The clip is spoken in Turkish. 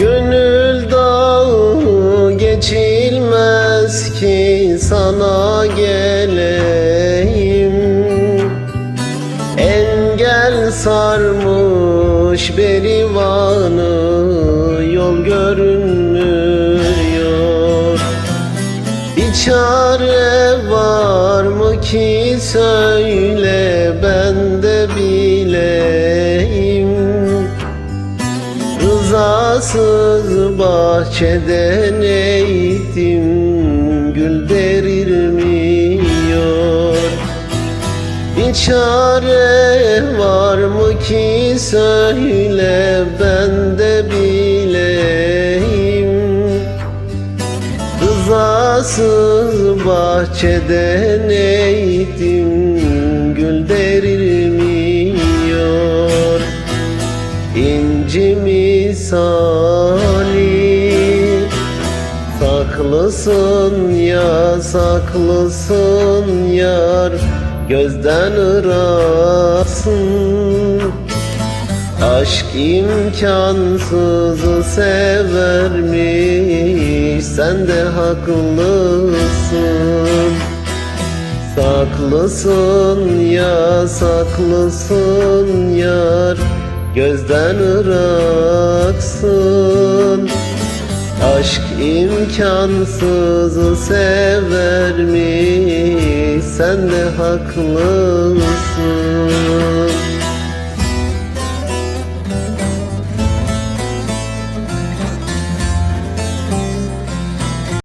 Gönül dağı geçilmez ki sana geleyim. Engel sarmış berivanı yol görünmüyor. Bir çare var mı ki söyle. Rızasız bahçeden eğitim gül verilmiyor Bir çare var mı ki söyle ben de bileyim. Rızasız bahçeden eğitim İnci misali Saklısın ya saklısın yar. Gözden ıraksın Aşk imkansızı severmiş Sen de haklısın. Saklısın ya saklısın yar Gözden ıraksın. Aşk imkansızı severmiş Sen de haklısın